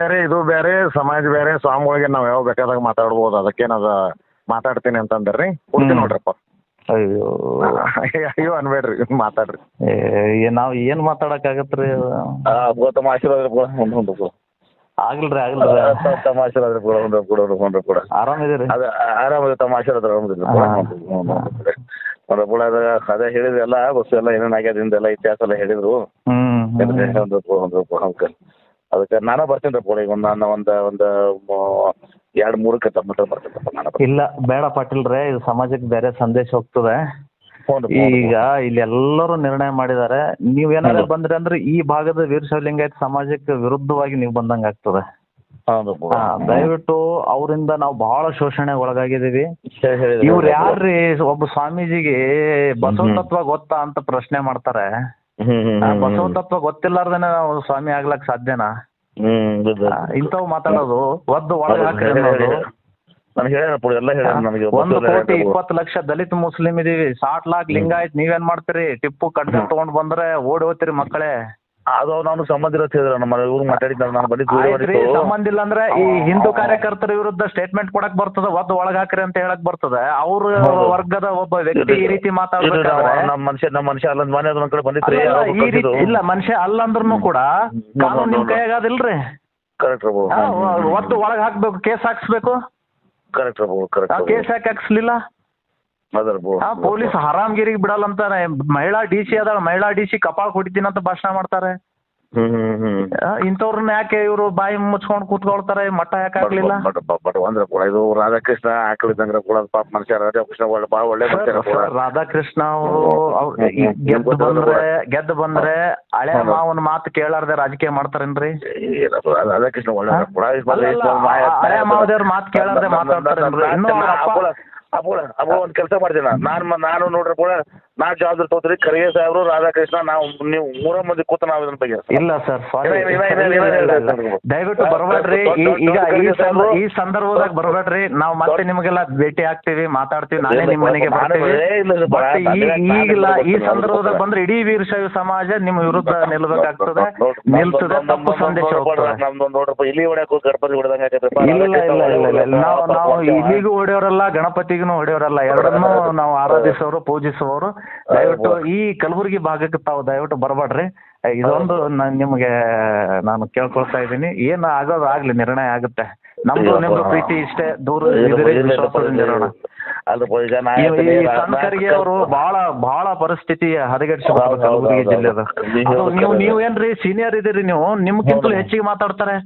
ಬೇರೆ ಇದು ಬೇರೆ ಸಮಾಜ ಬೇರೆ ಸ್ವಾಮಿಗಳಿಗೆ ನಾವು ಯಾವ ಬೇಕಾದಾಗ ಮಾತಾಡ್ಬೋದು. ಅದಕ್ಕೇನದ ಮಾತಾಡ್ತೀನಿ ಅಂತಂದ್ರಿ. ಕೊಡ್ತೀನಿ. ನೋಡ್ರಪ್ಪ. ಅಯ್ಯೋ. ಅಯ್ಯೋ ಅನ್ಬೇಡ್ರಿ. ಮಾತಾಡ್ರಿ. ಏ ನಾವು ಏನು ಆಗತ್ರಿ ರೀ ತಮ್ಮ ಆಶೀರ್ವಾದ ಕೂಡ ಹ್ಞೂ ಕೂಡ. ಆಗಲ್ರಿ ಆಗಲ್ರಿ. ತಮ್ಮ ಆಶೀರ್ವಾದ ಕೂಡ ಹ್ಞೂ ಕೂಡ ಹ್ಞೂ ಕೂಡ. ಆರಾಮಿದ್ದೀರಿ ಅದ ಆರಾಮದ ತಮ್ಮ ಆಶೀರ್ವಾದ ಕೂಡ ಅದ ಹೇಳಿದ್ರಿ ಎಲ್ಲ ಬಸ್ ಎಲ್ಲ ಏನೇನು ಆಗ್ಯದ ಹಿಂದೆಲ್ಲ ಇತಿಹಾಸ ಎಲ್ಲ ಹೇಳಿದ್ರು. ಒಂದು ಒಂದು ಅಂಕಲ್. ಅದಕ್ಕೆ ನಾನು ಬರ್ತೀನಿ ಈಗ ಒಂದು ನಾನು ಒಂದು ಒಂದು ಎರಡು ಮೂರಕ್ಕೆ ತಮ್ಮ ಬರ್ತೀನಿ ನಾನು ಇಲ್ಲ ಬೇಡ ಪಾಟೀಲ್ರೇ ಇದು ಸಮಾಜಕ್ಕೆ ಬೇರೆ ಸಂದೇಶ ಹೋಗ್ತದೆ. ಈಗ ಇಲ್ಲಿ ಎಲ್ಲರೂ ನಿರ್ಣಯ ಮಾಡಿದ್ದಾರೆ. ನೀವು ಏನಾದ್ರು ಬಂದ್ರಿ ಅಂದ್ರೆ ಈ ಭಾಗದ ವೀರಶೈವಲಿಂಗಾಯತ ಸಮಾಜಕ್ಕೆ ವಿರುದ್ಧವಾಗಿ ನೀವು ಬಂದಂಗ ಆಗ್ತದೆ. ದಯವಿಟ್ಟು ಅವರಿಂದ ನಾವು ಬಹಳ ಶೋಷಣೆ ಒಳಗಾಗಿದೀವಿ ಇವ್ರು ಯಾರ್ರಿ ಒಬ್ಬ ಸ್ವಾಮೀಜಿಗೆ ಬಸವ ತತ್ವ ಗೊತ್ತಾ ಅಂತ ಪ್ರಶ್ನೆ ಮಾಡ್ತಾರೆ. ಆ, ಹ್ಮ್ ಬಸವ ತತ್ವ ಗೊತ್ತಿಲ್ಲಾರ್ದೇನೆ ನಾವು ಸ್ವಾಮಿ ಆಗ್ಲಕ್ ಸಾಧ್ಯನಾ? ಆ, ಇಂಥವು ಮಾತಾಡೋದು ಒದ್ದು ಒಳಗೆ ಹಾಕ್ರಿ ಅನ್ನೋದು ನನಗೆ ಹೇಳ್ಯಾರ ಪುಡಿ ಎಲ್ಲ ಹೇಳ್ಯಾರ ನನಗೆ ಒಂದು ಕೋಟಿ. ಇಪ್ಪತ್ತು ಲಕ್ಷ ದಲಿತ ಮುಸ್ಲಿಂ ಇದೀವಿ. ಸಾಟ್ ಲಾಕ್ ಲಿಂಗಾಯತ್ ನೀವೇನ್ ಮಾಡ್ತೀರಿ? ಟಿಪ್ಪು ಕಡ್ಡ ತಗೊಂಡ್ ಬಂದ್ರೆ ಓಡಿ ಹೋಗ್ತೀರಿ ಮಕ್ಕಳೇ. ಅದು ನಾನು ಸಂಬಂಧ ಇರೋ ಹೇಳಿದ್ರ ನಮ್ಮ ಇವ್ರು ಮಾತಾಡಿದ್ದಾರೆ ನಾನು ಬಂದಿದ್ದು ಆಯ್ತ್ರಿ ಸಂಬಂಧ ಇಲ್ಲ ಅಂದ್ರೆ ಈ ಹಿಂದೂ ಕಾರ್ಯಕರ್ತರ ವಿರುದ್ಧ ಸ್ಟೇಟ್ಮೆಂಟ್ ಕೊಡಕ್ ಬರ್ತದ ಒದ್ದು ಒಳಗ್ ಹಾಕ್ರಿ ಅಂತ ಹೇಳಕ್ ಬರ್ತದೆ. ಅವ್ರ ಹೌದು. ವರ್ಗದ ಒಬ್ಬ ವ್ಯಕ್ತಿ ಈ ರೀತಿ ಮಾತಾಡ್ಬೇಕಾದ್ರೆ ನಮ್ಮ ಮನುಷ್ಯ ನಮ್ಮ ಮನುಷ್ಯ ಅಲ್ಲ ಮನೆ ಒಂದ್ ಕಡೆ ಬಂದಿತ್ರಿ ಅಲ್ಲ, ಈ ರೀತಿ ಇಲ್ಲ ಮನುಷ್ಯ ಅಲ್ಲ ಅಂದ್ರೂ ಕೂಡ ಕಾನೂನು ನಿಮ್ ಕೈಯಾಗದಿಲ್ರಿ ಕರೆಕ್ಟ್ ಆ, ಒದ್ದು ಒಳಗ್ ಹಾಕ್ಬೇಕು ಕೇಸ್ ಹಾಕ್ಸ್ಬೇಕು? ಕರೆಕ್ಟ್ ಕರೆಕ್ಟ್ ಕೇಸ್ ಯಾಕೆ ಹಾಕ್ಸ್ಲಿಲ್ಲ? ಆ ಪೊಲೀಸ್ ಹರಾಮ್ಗಿರಿಗೆ ಬಿಡಲ್ಲ ಅಂತಾರೆ ಮಹಿಳಾ ಡಿ ಸಿ ಅದಾಳ ಮಹಿಳಾ ಡಿ ಸಿ ಕಪಾಳ ಅಂತ ಭಾಷಣ ಮಾಡ್ತಾರೆ. ಇಂಥವ್ರನ್ನ ಯಾಕೆ ಇವರು ಬಾಯಿ ಮುಚ್ಕೊಂಡು ಕೂತ್ಕೊಳ್ತಾರೆ? ಮಟ್ಟ ಯಾಕೆ ಆಗ್ಲಿಲ್ಲ? ಬಟ್ ಅಂದ್ರೆ ಇದು ರಾಧಾಕೃಷ್ಣ ಆಕಳಿದಂಗ್ರ ಕೂಡ ಪಾಪ ಮನುಷ್ಯ ರಾಧಾಕೃಷ್ಣ ಒಳ್ಳೆ ಒಳ್ಳೆ ರಾಧಾಕೃಷ್ಣ ಅವರು ಗೆದ್ದು ಬಂದ್ರೆ ಗೆದ್ದು ಬಂದ್ರೆ ಹಳೆ ಮಾವನ ಮಾತು ಕೇಳಾರ್ದೆ ರಾಜಕೀಯ ಮಾಡ್ತಾರೇನ್ರಿ? ರಾಧಾಕೃಷ್ಣ ಒಳ್ಳೆ ಹಳೆ ಮಾವದೇವ್ರ ಮಾತು ಕೇಳಾರ್ದೆ ಮಾತಾಡ್ತಾರೇನ್ರಿ? ಇನ್ನೂ ಅವ್ರ ಅಪ್ಪ- ಅಬೋಳ ಅಬೋಳ ಒಂದ್ ಕೆಲಸ ಮಾಡ್ತೀನಿ ನಾನು. ನಾನು ನೋಡ್ರಿ ಕೂಡ ನಾ ಜವಾಬ್ದಾರಿ ತಗೋತೀರಿ. ಖರ್ಗೆ ಸಾಹೇಬ್ರು ರಾಧಾಕೃಷ್ಣ ನಾವು ನೀವು ಮೂರ ಮಂದಿ ಕೂತ ನಾವು ಇದನ್ನ ಬಗ್ಗೆ. ಇಲ್ಲ ಸರ್. ದಯವಿಟ್ಟು ಬರಬೇಡ್ರಿ. ಈ- ಈಗ ಈ ಸಂದರ್ಭದಾಗ ಬರಬೇಡ್ರಿ. ನಾವು ಮತ್ತೆ ನಿಮಗೆಲ್ಲ ಭೇಟಿ ಆಗ್ತೀವಿ ಮಾತಾಡ್ತೀವಿ. ನಾನೇ ನಿಮ್ಮ ಮನೆಗೆ ಬರ್ತೀವಿ. ಈಗಿಲ್ಲ ಈ ಸಂದರ್ಭದಾಗ ಬಂದ್ರೆ ಇಡೀ ವೀರಶೈವ ಸಮಾಜ ನಿಮ್ಮ ವಿರುದ್ಧ ನಿಲ್ಬೇಕಾಗ್ತದೆ. ನಿಲ್ತದೆ ತಪ್ಪು ಸಂದೇಶ ನೋಡ್ರಪ್ಪ ಇಲ್ಲಿ ಹೊಡ್ಯಾಕ ಗಣಪತಿ ಹೊಡೆದಂಗ ಇಲ್ಲ ಇಲ್ಲ ಇಲ್ಲ ಇಲ್ಲ. ನಾವು ನಾವು ಇಲ್ಲಿಗೂ ಹೊಡೆಯೋರಲ್ಲ ಗಣಪತಿಗೂ ಹೊಡೆಯವರಲ್ಲ ಎರಡನ್ನೂ ನಾವು ಆರಾಧಿಸೋರು ಪೂಜಿಸುವವರು. ದಯವಿಟ್ಟು ಈ ಕಲಬುರಗಿ ಭಾಗಕ್ಕೆ ತಾವು ದಯವಿಟ್ಟು ಬರಬೇಡ್ರಿ ಇದೊಂದು ನಾನು ನಿಮಗೆ ನಾನು ಕೇಳ್ಕೊಳ್ತಾ ಇದ್ದೀನಿ. ಏನು ಆಗೋದು ಆಗ್ಲಿ ನಿರ್ಣಯ ಆಗುತ್ತೆ. ನಮ್ದು ನಿಮ್ದು ಪ್ರೀತಿ ಇಷ್ಟೇ. ದೂರ ಇರೋಣ. ಅವರು ಬಹಳ ಬಹಳ ಪರಿಸ್ಥಿತಿ ಹದಗೆಡಿಸಬಾರ್ದು ಕಲಬುರಗಿ ಜಿಲ್ಲೆದ. ನೀವು ನೀವೇನ್ರಿ ಸೀನಿಯರ್ ಇದೀರಿ ನೀವು ನಿಮ್ಗಿಂತಲೂ ಹೆಚ್ಚಿಗೆ ಮಾತಾಡ್ತಾರೆ.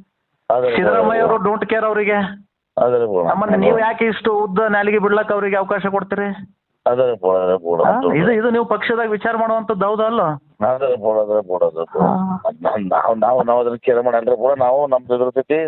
ಸಿದ್ದರಾಮಯ್ಯ ಅವರು ಡೋಂಟ್ ಕೇರ್ ಅವರಿಗೆ. ಅದೇ ಪೂರ. ಮತ್ತೆ ನೀವು ಯಾಕೆ ಇಷ್ಟು ಉದ್ದ ನಾಲಿಗೆ ಬಿಡ್ಲಕ್ಕ ಅವರಿಗೆ ಅವಕಾಶ ಕೊಡ್ತೀರಿ? ಅದೇ ಪೂರ, ಅದೇ ಪೂರ. ಇದು ಇದು ನೀವು ಪಕ್ಷದಾಗ ವಿಚಾರ ಮಾಡುವಂತದ್ದು ಹೌದಾ ಅಲ್ಲ? ಪೂರ, ಅದೇ ಪೂರ, ಅದೇ ಪೂರ. ನಾವ್- ನಾವು ನಾವು ಅದನ್ನ ಕೇರ್ ಮಾಡಲ್ರಿ ಪೂರ ನಾವು ನಮ್ದು ಇರ್ತೈತಿ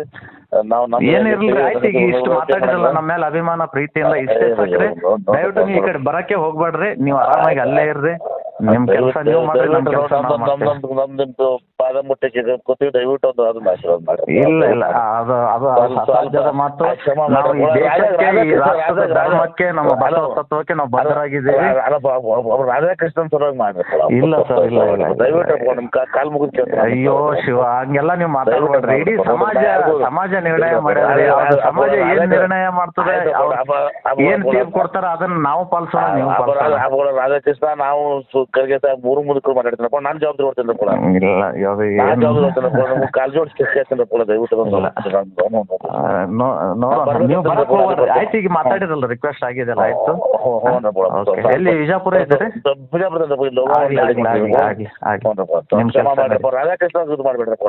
ನಾವು ನಮ್ಮ ಏನಿರ್ಲಿ ಆಯ್ತು ಈಗ ಇಷ್ಟು ಮಾತಾಡಿದ್ರಲ್ಲ ನಮ್ಮ ಮೇಲೆ ಅಭಿಮಾನ ಪ್ರೀತಿಯಿಂದ ಇಷ್ಟೇ ಸಾಕ್ರಿ. ದಯವಿಟ್ಟು ನೀವು ಈ ಕಡೆ ಬರಕ್ಕೆ ಹೋಗ್ಬೇಡ್ರಿ. ನೀವು ಆರಾಮಾಗಿ ಅಲ್ಲೇ ಇರ್ರಿ. ನಿಮ್ ಕೆಲಸ ನೀವು ಮಾಡ್ರಿ ನಮ್ ಕೆಲಸ ನಾವು ಮಾಡ್ತೀವಿ. ನಮ್ದು ಪಾದ ಮುಟ್ಟಕ್ಕೆ ಕೂತೀವಿ ದಯವಿಟ್ಟು ಒಂದು ಅದನ್ನ ಆಶೀರ್ವಾದ ಮಾಡಿ ಇಲ್ಲ ಇಲ್ಲ ಅದು ಅದು ಸ್ವಲ್ಪ- ಅಸಾಧ್ಯದ ಮಾತು. ಕ್ಷಮ ನಾವು ಈ ಮಾಡ್ಕೊಳ್ಳಿ. ದೇಶಕ್ಕೆ ಈ ರಾಜ- ರಾಷ್ಟ್ರದ ರಾಜ- ಧರ್ಮಕ್ಕೆ ನಮ್ಮ ಬಸವ ತತ್ವಕ್ಕೆ ನಾವು ಬದ್ಧರಾಗಿದ್ದೀವಿ. ರಾಧಾಕೃಷ್ಣನ್ ಸಲುವಾಗಿ ಮಾಡ್ರಿ ಇಲ್ಲ sir, ಇಲ್ಲ, ಇಲ್ಲ, ಇಲ್ಲ. ದಯವಿಟ್ಟು ನಿಮ್ ಕಾ- ಕಾಲ್ ಮುಗಿದ್ ಕೇಳ್ತೀನಿ. ಅಯ್ಯೋ ಶಿವ ಹಂಗೆಲ್ಲ ನೀವು ಮಾತಾಡ್ಬೇಡ್ರಿ. ಇಡೀ ಸಮಾಜ ಸಮಾಜ ನಿರ್ಣಯ ಮಾಡ್ಯಾರ ಸಮಾಜ ಏನ್ ನಿರ್ಣಯ ಮಾಡ್ತದೆ ಅವ್ರು ಏನ್ ತೀರ್ಪು ಕೊಡ್ತಾರ ಅದನ್ನ ನಾವು ಪಾಲಿಸೋಣ ನೀವು ಪಾಲಿಸೋಣ. ರಾಧಾಕೃಷ್ಣ ನಾವು ಖರ್ಗೆ ಸಾಹೇಬ್ ಮೂರು ಮುದುಕರು ಮಾತಾಡ್ತೀನಪ್ಪ ನಾನು ಜವಾಬ್ದಾರಿ ಹೊಡ್ತೀನಿ ಕೂಡ ಇಲ್ಲ ಅದು ನಾನು ಏನು ಜವಾಬ್ದಾರಿ ನಿಮ್ಗೆ ಕಾಲ್ ಜೋಡಿಸಿ ಕೇಳ್ತೀನಿ ಕೂಡ ದಯವಿಟ್ಟು ಒಂದು ನೋ- ನೋಡೋಣ ನೀವು ಬರಕ್ ಹೋಗ್ಬೇಡ್ರಿ. ಆಯ್ತು ಈಗ ಮಾತಾಡಿರಲ್ಲ ರಿಕ್ವೆಸ್ಟ್ ಆಗಿದೆಲ್ಲ ಆಯ್ತು. ಎಲ್ಲಿ ವಿಜಾಪುರ ಇದ್ದೀರಿ? ಆಗ್ಲಿ, ಆಗ್ಲಿ, ಆಗ್ಲಿ, ಆಗ್ಲಿ, ಆಗ್ಲಿ. ನಿಮ್ ಕೆಲ್ಸ ನಡೀಲಿ. ರಾಧಾಕೃಷ್ಣ ಇದು ಮಾಡ್ಬೇಡ್ರಪ್ಪ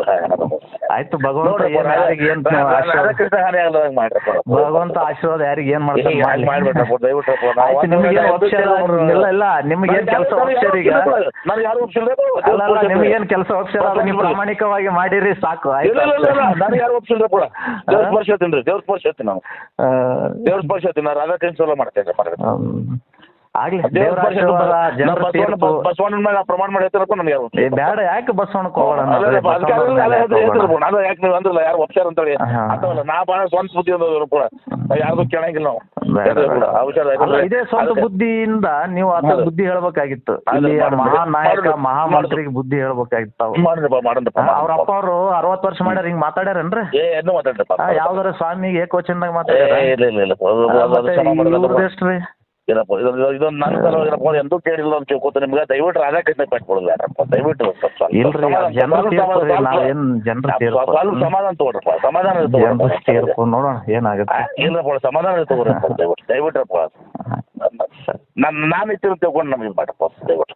ಆಯ್ತು ಭಗವಂತ ಏನ್ ಯಾರಿಗೆ ಏನ್ ಆಶೀರ್ವಾದ ರಾಧಾಕೃಷ್ಣ ಹಾನಿ ಆಗಲ್ದಂಗ್ ಮಾಡ್ರಪ್ಪ ಭಗವಂತ ಆಶೀರ್ವಾದ ಯಾರಿಗೆ ಏನ್ ಮಾಡ್ತಾರೆ ಹೀಗೆ ಮಾಡ್ಲಿ. ಮಾಡ್ಬೇಡ್ರಪ್ಪ ದಯವಿಟ್ಟು ಆಯ್ತು ನಿಮ್ಗೆ ಇಲ್ಲ ಇಲ್ಲ ನಿಮ್ಗೆ ಏನ್ ಕೆಲಸ ಈಗ? ನನಗೆ ಯಾರು ಒಪ್ಸಿಲ್ಲ? ಅಲ್ಲ ಕೆಲಸ ಅದು ನೀವು ಪ್ರಾಮಾಣಿಕವಾಗಿ ಮಾಡಿರಿ ಸಾಕು ಆಯ್ತು? ನನಗೆ ಯಾರು ಒಪ್ಸಿಲ್ಲ ಕೂಡ. ದೇವ್ರ ಸ್ಪರ್ಶ ಹೇಳ್ತೀನಿ ರೀ ದೇವ್ರ ಸ್ಪರ್ಶ ಹೇಳ್ತೀನಿ ನಾವು ದೇವ್ರ ಸ್ಪರ್ಶ ಹೇಳ್ತೀನಿ ನಾನು ರಾಧಾಕೃಷ್ಣ ಸಲ ಮಾಡ್ತೇನೆ ಮಾಡ್ತೇನೆ. ಹ್ಮ್. ಆಗ್ಲಿ ದೇವ್ರ ದೇವ್ರ ಪರಿಷತ್ತು ಜನರ ಬಸವಣ್ಣ ತೀರ್ಪು ಬಸವಣ್ಣನ ಮೇಲೆ ಪ್ರಮಾಣ ಮಾಡಿ ನನಗೆ ಏ ಬ್ಯಾಡ ಯಾಕೆ ಬಸವಣ್ಣಕ್ಕೆ ಹೋಗೋಣ ಯಾಕೆ ಹೇಳ್ತಿರ್ಬೋದು. ಹೋಗೋಣ? ನಾನು ಯಾಕೆ ನೀವು ಅಂದ್ರಲ್ಲ ಯಾರು ಅಂತೇಳಿ ನಾ ಭಾಳ ಸ್ವಂತ ಬುದ್ಧಿ ಅನ್ನೋದು ಕೂಡ. ಯಾರ್ದು ಕೇಳಂಗಿಲ್ಲ ನಾವು. ಬೇಡ. ಬೇಡ. ಇದೇ ಸ್ವಂತ ಬುದ್ಧಿಯಿಂದ ನೀವು ಆತ ಬುದ್ಧಿ ಹೇಳ್ಬೇಕಾಗಿತ್ತು. ಅಲ್ಲಿ ಇಲ್ಲಿ ಮಾಡು, ಮಹಾನ್ ನಾಯಕ ಮಾಡು, ಮಹಾಮಂತ್ರಿಗೆ ಬುದ್ಧಿ ಹೇಳ್ಬೇಕಾಗಿತ್ತು ಅವ್ರ ಅಪ್ಪ ಅವರು ಅರವತ್ತು ವರ್ಷ ಮಾಡ್ಯಾರ ಹಿಂಗ್ ಮಾತಾಡ್ಯಾರೇನ್ರಿ? ಯಾವ್ದಾರ ಸ್ವಾಮಿಗೆ ಏಕವಚನದಾಗ ಮಾತಾಡ್ಯಾರ? ಇವ್ರದ್ದು ಎಷ್ಟ್ರಿ? ಏನಪ್ಪ ಇದೊಂದು ಇದೊಂದು ನನ್ನ ಸಲ ಏನಪ್ಪ ಎಂದೂ ಕೇಳಿಲ್ಲ ಅಂತ ಕೇಳ್ಕೊತ ನಿಮ್ಗೆ. ದಯವಿಟ್ಟು ರಾಧಾಕೃಷ್ಣ ಪಟ್ಕೊಳ್ಳೋದು ಯಾರಪ್ಪ ದಯವಿಟ್ಟು ಸ್ವಲ್ಪ ಇಲ್ರಿ ಸಮಾಧಾನ- ಜನರ ಸ್ವಲ್ಪ ತೀರ್ಪು ರೀ, ಸ್ವಲ್ಪ- ನಾವೇನ್ ಜನರ ಸ್ವಲ್ಪ ಸಮಾಧಾನ ತಗೊಳ್ರಪ್ಪ ಸಮಾಧಾನ ಜನರ ತಗೊಳ್ರಪ್ಪ ನೋಡೋಣ ಏನಾಗುತ್ತೆ? ಇಲ್ಲಪ್ಪ ಸಮಾಧಾನ ತಗೋರಪ್ಪ. ದಯವಿಟ್ಟು ದಯವಿಟ್ರಪ್ಪ ನನ್ನ ನಾನು ಇತ್ತಿರ ತಿಳ್ಕೊಂಡು ನಮಗೆ ಮಾಡಪ್ಪ. ದಯವಿಟ್ಟು